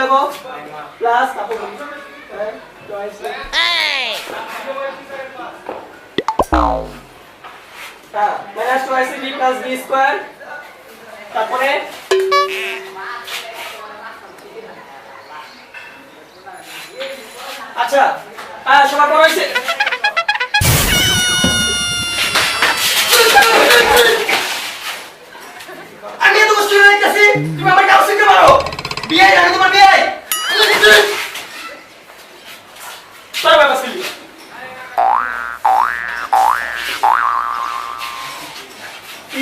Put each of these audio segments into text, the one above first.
লেখো। প্লাস তারপর হ্যাঁ twice হ্যাঁ minus two B plus B square তারপরে? আচ্ছা হ্যাঁ সবার পর হয়েছে।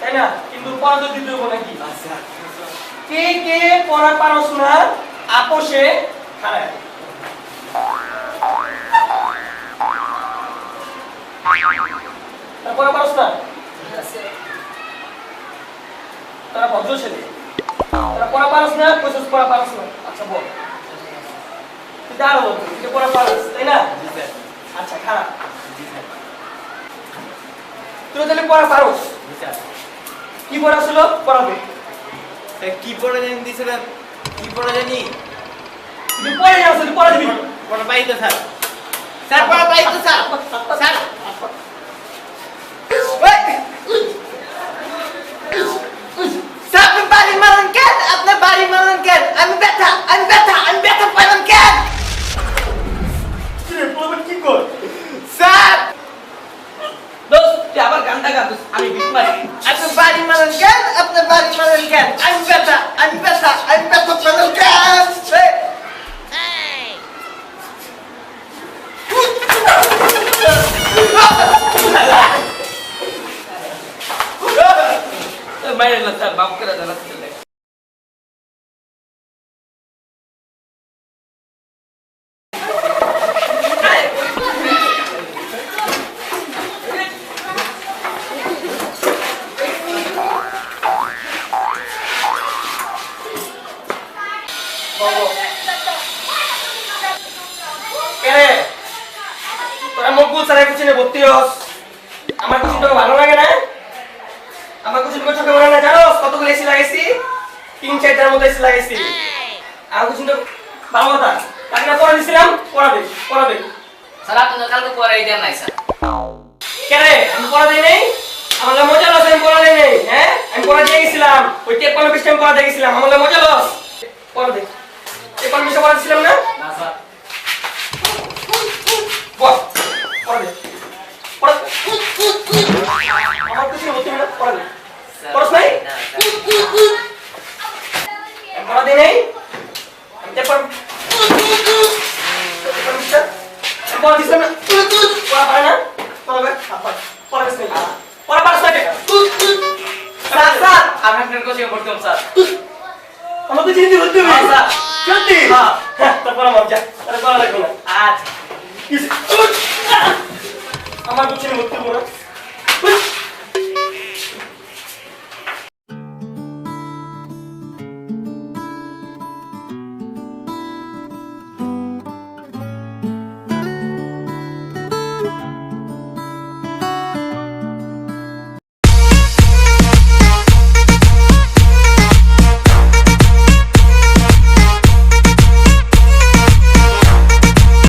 তাই না? কিন্তু পড়া তো দিতে হব নাকি? কে কে পড়া পারস না? আপোষে পড়া পারস না? কোথাও পড়া পারস না? আচ্ছা বল। তুই পড়া পারস, তাই না? আচ্ছা খারাপ। তুই তাহলে পড়া পারস? কি পড়া ছিল পড়াবে কি পড়ে জানি দিছিলেন? কি পড়ে জানি? তুই পড়ে যাস তুই পড়া দিবি পড়া পাই তো স্যার। স্যার পড়া পাই তো স্যার। স্যার স্যার আপনি বাড়ি মারেন কেন? আপনি বাড়ি মারেন কেন? আমি ব্যথা কেন আপনি বাড়ি মারেন কেন আমি ব্যথা আমি ব্যথা আমি ব্যথা পাইলাম কেন এই, মাইরে না স্যার বাপ করে কেরে তোরা মকবুল স্যারের পিছনে ভর্তি হস আমার কিছু তোকে ভালো লাগে না? আমার কিছু তোকে চোখে মনে না জানোস কতগুলো এসি লাগাইছি তিন চারটার মতো এসি লাগাইছি আর কিছু তো ভালো কথা তাকে না পড়া দিছিলাম পড়াবে পড়াবে স্যার আপনি তো কালকে পড়াই দেন নাই স্যার কেরে আমি পড়া দিই নাই? আমার মজা আমি পড়া দিই নাই হ্যাঁ আমি পড়া দিয়ে গেছিলাম। ওই টেপ কলম পিস্টে আমি পড়া দিয়ে গেছিলাম আমার আপনার কোচিং পড়তাম স্যার আমাকে চিনতে হতে হবে হ্যাঁ, স্যার। সত্যি হ্যাঁ। হ্যাঁ তারপর আমার যা করা লাগবে না আচ্ছা আমার! আমার পিছনে ভর্তি করো